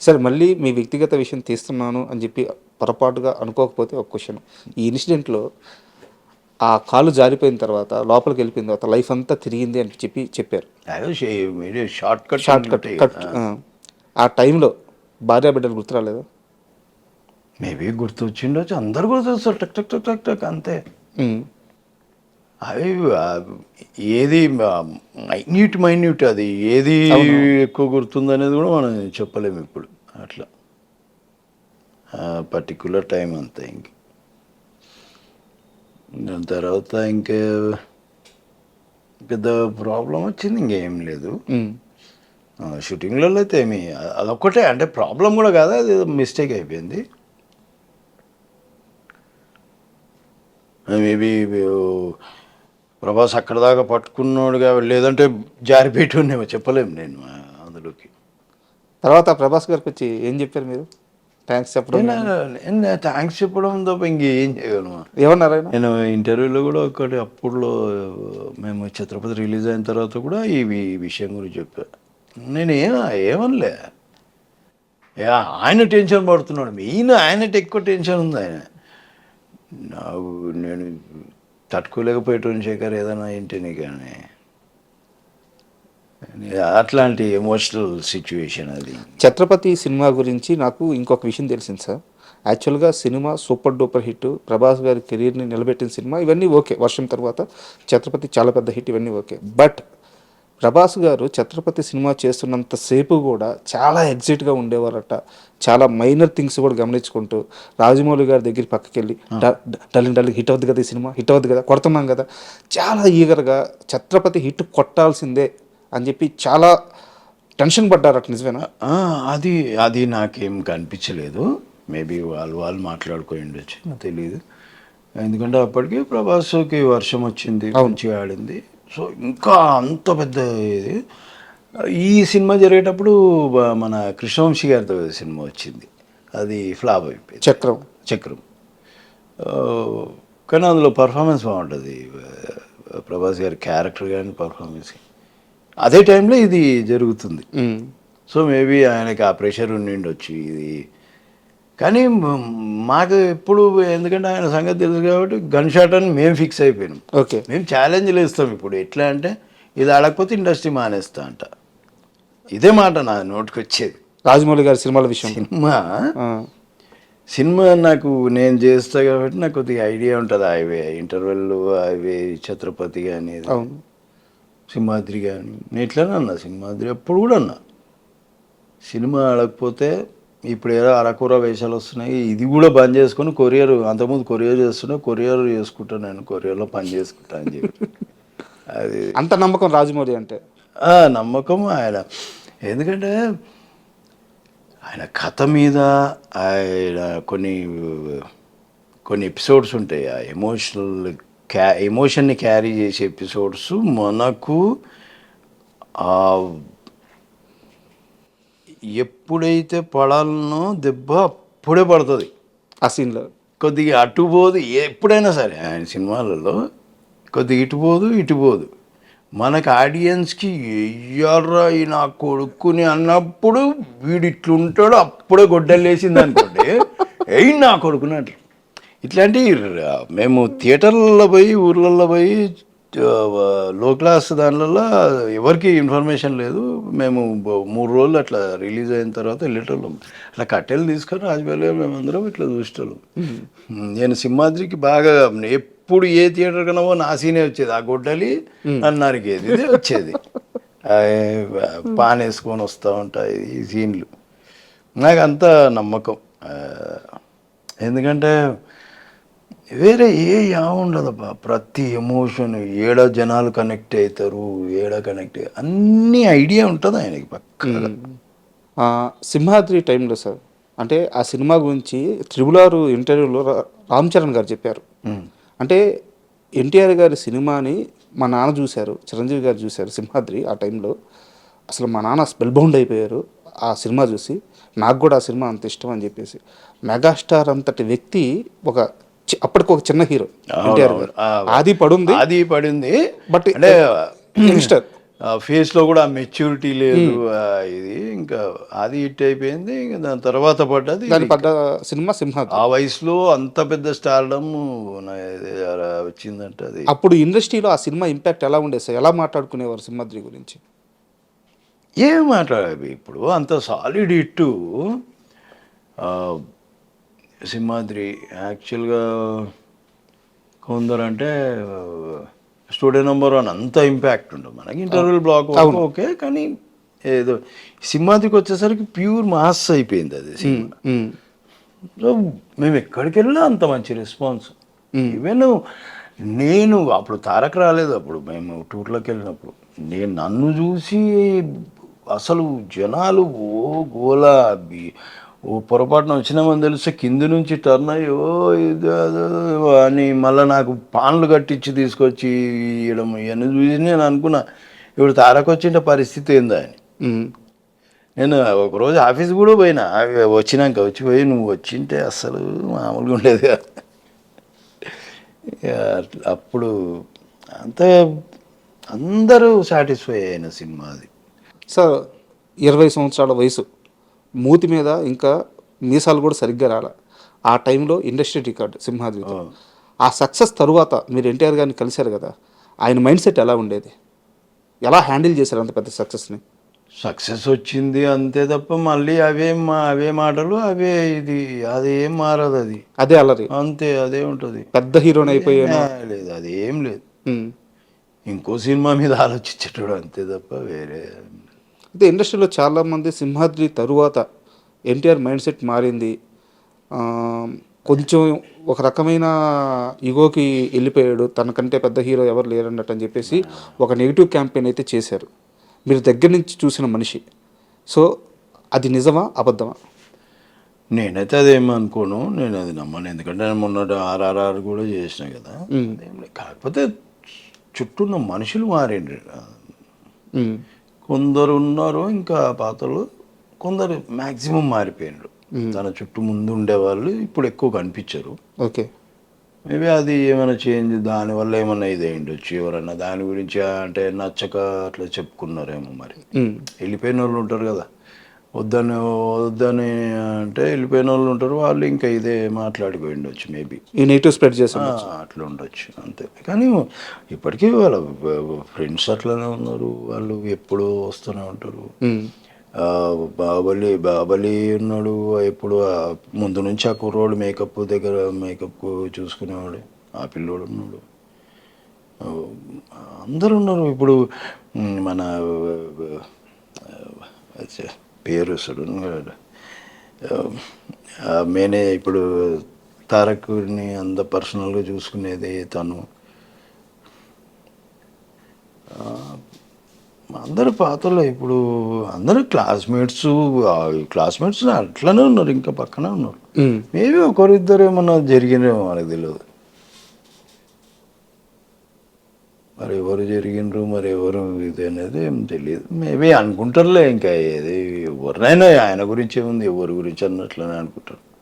సరే మళ్ళీ మీ వ్యక్తిగత విషయం తీస్తున్నాను అని చెప్పి పొరపాటుగా అనుకోకపోతే ఒక క్వశ్చన్ ఈ ఇన్సిడెంట్లో ఆ కాలు జారిపోయిన తర్వాత లోపలికి వెళ్ళిపోయిన తర్వాత లైఫ్ అంతా తిరిగింది అని చెప్పి చెప్పారు. Short cut short cut cut ఆ. టైంలో భార్య బిడ్డలు గుర్తు రాలేదు మేబీ గుర్తొచ్చిండొచ్చు అందరు గుర్తొస్తారు టక్ టక్ టక్ టక్ టక్ అంతే. అవి ఏది మైన్యూట్ మైన్యూట్ అది. ఏది ఎక్కువ గుర్తుంది అనేది కూడా మనం చెప్పలేము ఇప్పుడు. అట్లా. పర్టికులర్ టైం అంతే ఇంక. దాని తర్వాత ఇంకా పెద్ద ప్రాబ్లం వచ్చింది ఇంకేం లేదు. షూటింగ్లలో అయితే ఏమి అదొక్కటే. అంటే ప్రాబ్లం కూడా కాదు? అది మిస్టేక్ అయిపోయింది. మేబీ ప్రభాస్ అక్కడ దాకా పట్టుకున్నాడుగా లేదంటే జారిపెట్టి ఉండేమో చెప్పలేము నేను అందులోకి. తర్వాత ప్రభాస్ గారికి వచ్చి ఏం చెప్పారు మీరు? థ్యాంక్స్ చెప్పడం థ్యాంక్స్ చెప్పడం తప్ప ఇంకేం చేయగలను. ఏమన్నారు నేను ఇంటర్వ్యూలో కూడా ఒకటి అప్పుడులో మేము ఛత్రపతి రిలీజ్ అయిన తర్వాత కూడా ఈ విషయం గురించి చెప్పా. నేను ఏం ఏమనలే. ఆయన టెన్షన్ పడుతున్నాడు. మెయిన్ ఆయనకి ఎక్కువ టెన్షన్ ఉంది ఆయన. నాకు నేను తట్టుకోలేకపోయేటోని శేఖర్ ఏదైనా ఏంటని కానీ అట్లాంటి ఎమోషనల్ సిచ్యువేషన్ అది. ఛత్రపతి సినిమా గురించి నాకు ఇంకొక విషయం తెలిసింది సార్. యాక్చువల్గా cinema super duper hit Prabhas garu కెరీర్ని నిలబెట్టిన సినిమా ఇవన్నీ ఓకే. వర్షం తర్వాత ఛత్రపతి చాలా పెద్ద హిట్ ఇవన్నీ ఓకే. బట్ ప్రభాస్ గారు ఛత్రపతి సినిమా చేస్తున్నంత సేపు కూడా చాలా ఎగ్జైట్గా ఉండేవారట. చాలా మైనర్ థింగ్స్ కూడా గమనించుకుంటూ రాజమౌళి గారి దగ్గర పక్కకి వెళ్ళి డల్లింగ్ డల్లింగ్ హిట్ అవుద్ది కదా ఈ సినిమా హిట్ అవుద్ది కదా కొడుతున్నాం కదా. చాలా ఈగర్గా ఛత్రపతి హిట్ కొట్టాల్సిందే అని చెప్పి చాలా టెన్షన్ పడ్డారట నిజమేనా? అది అది నాకేం కనిపించలేదు. మేబీ వాళ్ళు వాళ్ళు మాట్లాడుకొని ఉండొచ్చు నాకు తెలియదు ఎందుకంటే అప్పటికి ప్రభాస్కి వర్షం వచ్చింది మంచిగా ఆడింది. సో ఇంకా అంత పెద్ద ఇది. ఈ సినిమా జరిగేటప్పుడు మన కృష్ణవంశీ గారితో సినిమా వచ్చింది. అది ఫ్లాప్ అయిపోయింది. చక్రం. చక్రం. కానీ అందులో పర్ఫార్మెన్స్ బాగుంటుంది. ప్రభాస్ గారి క్యారెక్టర్ కానీ పర్ఫార్మెన్స్. అదే టైంలో ఇది జరుగుతుంది. సో మేబీ ఆయనకి ఆ ప్రెషర్ ఉండిండొచ్చు ఇది కానీ మాకు ఎప్పుడు ఎందుకంటే ఆయన సంగతి తెలుసు కాబట్టి గన్ షాట్ అని మేము ఫిక్స్ అయిపోయినాం. ఓకే. మేము ఛాలెంజ్లు ఇస్తాం ఇప్పుడు. ఎట్లా అంటే ఇది ఆడకపోతే ఇండస్ట్రీ మానేస్తా అంట. ఇదే మాట నా నోటికి వచ్చేది రాజమౌళి గారి సినిమాల విషయం. సినిమా? సినిమా నాకు నేను చేస్తా కాబట్టి నాకు కొద్దిగా ఐడియా ఉంటుంది. అవే ఇంటర్వెల్ అవే ఛత్రపతి కానీ సింహాద్రి కానీ నేను ఇట్లానే అన్నా సింహాద్రి అప్పుడు కూడా అన్నా. సినిమా ఆడకపోతే ఇప్పుడు ఏదో అరకూర వేషాలు వస్తున్నాయి. ఇది కూడా బంద్ చేసుకొని కొరియర్ అంతకుముందు కొరియర్ చేస్తున్నా కొరియర్ చేసుకుంటాను నేను కొరియర్లో పని చేసుకుంటా అని చెప్పి. అది అంత నమ్మకం రాజమౌళి అంటే? ఆ, నమ్మకం ఆయన. ఎందుకంటే ఆయన కథ మీద ఆయన కొన్ని కొన్ని ఎపిసోడ్స్ ఉంటాయి. ఆ ఎమోషనల్ క్యా ఎమోషన్ని క్యారీ చేసే ఎపిసోడ్స్ మనకు ఎప్పుడైతే పడాలనో దెబ్బ అప్పుడే పడుతుంది. ఆ సీన్లో. కొద్దిగా అటు పోదు ఎప్పుడైనా సరే ఆయన సినిమాలలో కొద్దిగా ఇటు పోదు ఇటు పోదు. మనకు ఆడియన్స్కి ఎయ్యర్రా ఈ నా కొడుకుని అన్నప్పుడు వీడు ఇట్లుంటాడు అప్పుడే గొడ్డలేసింది అనుకోండి ఎయ్యి నా కొడుకుని అంటారు. ఇట్లాంటి మేము థియేటర్లలో పోయి ఊర్లలో పోయి లో క్లాస్ దానిలలో ఎవరికి ఇన్ఫర్మేషన్ లేదు. మేము మూడు రోజులు అట్లా రిలీజ్ అయిన తర్వాత వెళ్ళేటోళ్ళం. అట్లా కట్టెలు తీసుకొని రాజమౌళి గారు మేమందరం ఇట్లా చూసేటోళ్ళం. నేను సింహాద్రికి బాగా ఎప్పుడు ఏ థియేటర్ కన్నా పో, నా సీనే వచ్చేది. ఆ గొడ్డలి అన్నారికేది ఇదే వచ్చేది. పాన్ వేసుకొని వస్తూ ఉంటాయి ఈ సీన్లు. నాకు అంత నమ్మకం. ఎందుకంటే వేరే ఏ యా ఉండదబ్బా. ప్రతి ఎమోషన్ ఏడ జనాలు కనెక్ట్ అవుతారు ఏడ కనెక్ట్ అన్ని ఐడియా ఉంటుంది ఆయనకి పక్క. సింహాద్రి టైంలో సార్ అంటే ఆ సినిమా గురించి త్రిబుల్ ఆరు ఇంటర్వ్యూలో రామ్ చరణ్ గారు చెప్పారు. అంటే ఎన్టీఆర్ గారి సినిమాని మా నాన్న చూశారు చిరంజీవి గారు చూశారు సింహాద్రి ఆ టైంలో అసలు మా నాన్న స్పెల్ బౌండ్ అయిపోయారు ఆ సినిమా చూసి. నాకు కూడా ఆ సినిమా అంత ఇష్టం అని చెప్పేసి. మెగాస్టార్ అంతటి వ్యక్తి ఒక అప్పటికి ఒక చిన్న హీరో ఎన్టీఆర్ గారు. ఆది పడుంది. అది పడింది. బట్ అంటే యంగ్స్టర్. ఫేస్లో కూడా మెచ్యూరిటీ లేదు ఇది. ఇంకా అది హిట్ అయిపోయింది. ఇంకా దాని తర్వాత పడ్డది దాని. పడ్డ సినిమా సింహాద్రి. ఆ వయసులో అంత పెద్ద స్టార్డమ్ వచ్చిందంటే అది. అప్పుడు ఇండస్ట్రీలో ఆ సినిమా ఇంపాక్ట్ ఎలా ఉండేది సార్? ఎలా మాట్లాడుకునేవారు సింహాద్రి గురించి? ఏం మాట్లాడాలి ఇప్పుడు? అంత సాలిడ్ ఇట్టు సింహాద్రి యాక్చువల్గా కొందరంటే స్టూడియో నెంబర్ వన్ అంత ఇంపాక్ట్ ఉండదు. మనకి ఇంటర్వెల్ బ్లాక్ ఓకే కానీ ఏదో సింహాద్రికి వచ్చేసరికి ప్యూర్ మాస్ అయిపోయింది అది సినిమా. సో మేము ఎక్కడికి వెళ్ళినా అంత మంచి రెస్పాన్స్. ఈవెన్ నేను అప్పుడు తారక్ రాలేదు అప్పుడు మేము టూర్లోకి వెళ్ళినప్పుడు. నేను నన్ను చూసి అసలు జనాలు ఓ గోల ఓ పొరపాటున వచ్చినామని తెలిస్తే కింది నుంచి టర్న్ అయ్యి ఇది అని మళ్ళీ నాకు పాన్లు కట్టించి తీసుకొచ్చి ఇవ్వడం ఇవన్నీ చూసి నేను అనుకున్నా ఇప్పుడు తారక్ వచ్చిన పరిస్థితి ఏందా అని. నేను ఒకరోజు ఆఫీస్ కూడా పోయినా వచ్చినాక వచ్చి పోయి నువ్వు వచ్చింటే అస్సలు మామూలుగా ఉండేది కాదు. అప్పుడు అంత అందరూ సాటిస్ఫై అయిన సినిమా అది. సార్ ఇరవై సంవత్సరాల వయసు. మూతి మీద ఇంకా మీసాలు కూడా సరిగ్గా రాల. ఆ టైంలో ఇండస్ట్రీ రికార్డ్ సింహాద్రితో. ఆ. సక్సెస్ తరువాత మీరు ఎన్టీఆర్ గారిని కలిశారు కదా ఆయన మైండ్ సెట్ ఎలా ఉండేది? ఎలా హ్యాండిల్ చేశారు అంత పెద్ద సక్సెస్ని? సక్సెస్ వచ్చింది అంతే తప్ప మళ్ళీ అవే మా అవే మాటలు అవే ఇది అదేం మారదు అది. అదే అల్లరి. అంతే అదే ఉంటుంది. పెద్ద హీరోని అయిపోయాను. లేదు అది ఏం లేదు. ఇంకో సినిమా మీద ఆలోచించేటోడు అంతే తప్ప వేరే అయితే ఇండస్ట్రీలో చాలామంది సింహాద్రి తరువాత ఎన్టీఆర్ మైండ్ సెట్ మారింది. కొంచెం ఒక రకమైన ఇగోకి వెళ్ళిపోయాడు. తనకంటే పెద్ద హీరో ఎవరు లేరన్నట్టు అని చెప్పేసి ఒక నెగిటివ్ క్యాంపెయిన్ అయితే చేశారు. మీరు దగ్గర నుంచి చూసిన మనిషి. సో అది నిజమా అబద్ధమా? నేనైతే అదేం అనుకోను నేను అది నమ్మను. ఎందుకంటే నేను మొన్న ఆర్ఆర్ఆర్ కూడా చేసిన కదా. కాకపోతే చుట్టూ ఉన్న మనుషులు ఉమ్, కొందరు ఉన్నారు ఇంకా పాతలు కొందరు మ్యాక్సిమం మారిపోయినారు తన చుట్టూ ముందు ఉండేవాళ్ళు ఇప్పుడు ఎక్కువ కనిపించరు. ఓకే. మేబీ అది ఏమైనా చేంజ్ దానివల్ల ఏమైనా ఇది అయ్యిండొచ్చు ఎవరన్నా. దాని గురించి అంటే నచ్చక అట్లా చెప్పుకున్నారేమో మరి. వెళ్ళిపోయిన వాళ్ళు ఉంటారు కదా. వద్దని వద్దని అంటే వెళ్ళిపోయిన వాళ్ళు ఉంటారు వాళ్ళు ఇంకా ఇదే మాట్లాడిపోయి ఉండొచ్చు మేబీ ఈ నెగిటివ్ స్ప్రెడ్ చేశాను అట్లా ఉండొచ్చు అంతే. కానీ ఇప్పటికీ వాళ్ళ ఫ్రెండ్స్ అట్లానే ఉన్నారు వాళ్ళు ఎప్పుడూ వస్తూనే ఉంటారు. ఉమ్, ఆ, బాహుబలి బాహుబలి ఉన్నాడు ఎప్పుడు ముందు నుంచి ఆ కుర్రోడు మేకప్ దగ్గర మేకప్ చూసుకునేవాడు ఆ పిల్లోడు ఉన్నాడు. అందరూ ఉన్నారు. ఇప్పుడు మన పేరు అసలు. మేనే ఇప్పుడు తారక్ని అంత పర్సనల్గా చూసుకునేది తను. అందరు పాతలో ఇప్పుడు అందరూ క్లాస్మేట్స్ క్లాస్మేట్స్ అట్లనే ఉన్నారు ఇంకా పక్కనే ఉన్నారు. మేబీ ఒకరిద్దరు ఏమన్నా జరిగినేమో మనకు తెలియదు. మరి ఎవరు జరిగినరు మరి ఎవరు ఇది అనేది ఏం తెలియదు మేబీ అనుకుంటారులే ఇంకా ఏది ఎవరినైనా ఆయన గురించి ఏముంది ఎవరి గురించి అన్నట్లనే అనుకుంటారు.